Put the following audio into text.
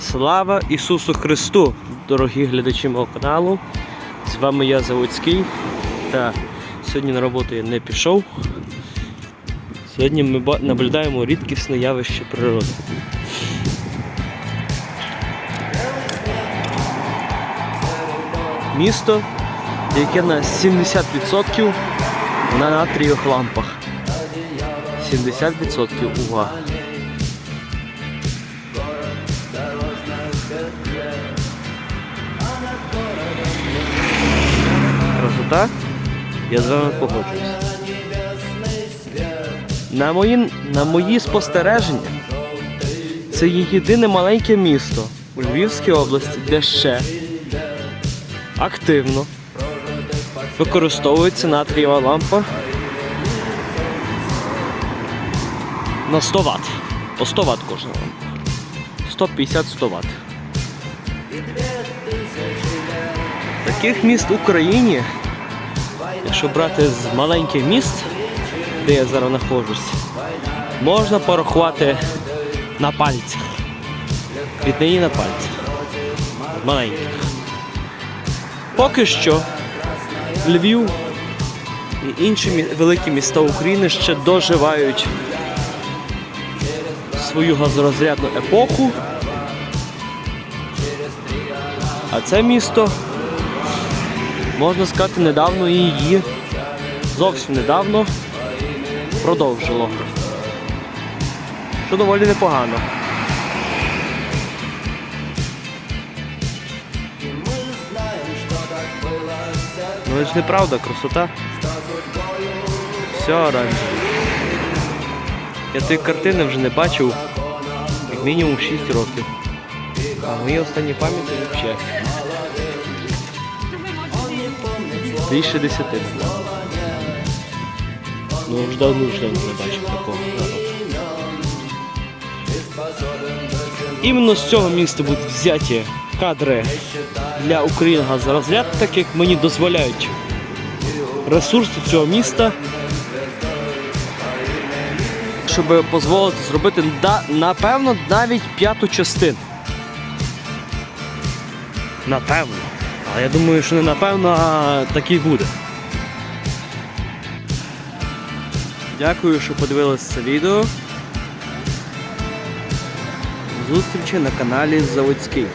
Слава Ісусу Христу, дорогі глядачі мого каналу. З вами я Заводський. Та сьогодні на роботу я не пішов. Сьогодні ми наблюдаємо рідкісне явище природи. Місто, яке на 70% на натрієвих лампах. 70% увага. Красота? Я з вами погоджуюсь. На мої, на мої спостереження, це є єдине маленьке місто у Львівській області, де ще активно використовується натрієва лампа на 100 Вт. По 100 Вт кожна лампа. 150-100 Вт. Таких міст в Україні, якщо брати з маленьких міст, де я зараз знаходжусь, можна порахувати на пальцях. Від неї на пальцях. Маленьких. Поки що Львів і інші великі міста України ще доживають свою газорозрядну епоху. А це місто, можна сказати, недавно її, зовсім недавно продовжило. Що доволі непогано. Ну це ж неправда, красота. Все оранжеве. Я тої картини вже не бачив як мінімум 6 років. А мої останні пам'яті взагалі. Більше 10. Ну вже давно вже не бачив такого. Іменно з цього міста будуть взяті кадри для України газорозряд, так як мені дозволяють ресурси цього міста, щоб дозволити зробити напевно навіть п'яту частину. Напевно. Але я думаю, що не напевно, а так і буде. Дякую, що подивилися це відео. Зустрічі на каналі Заводський.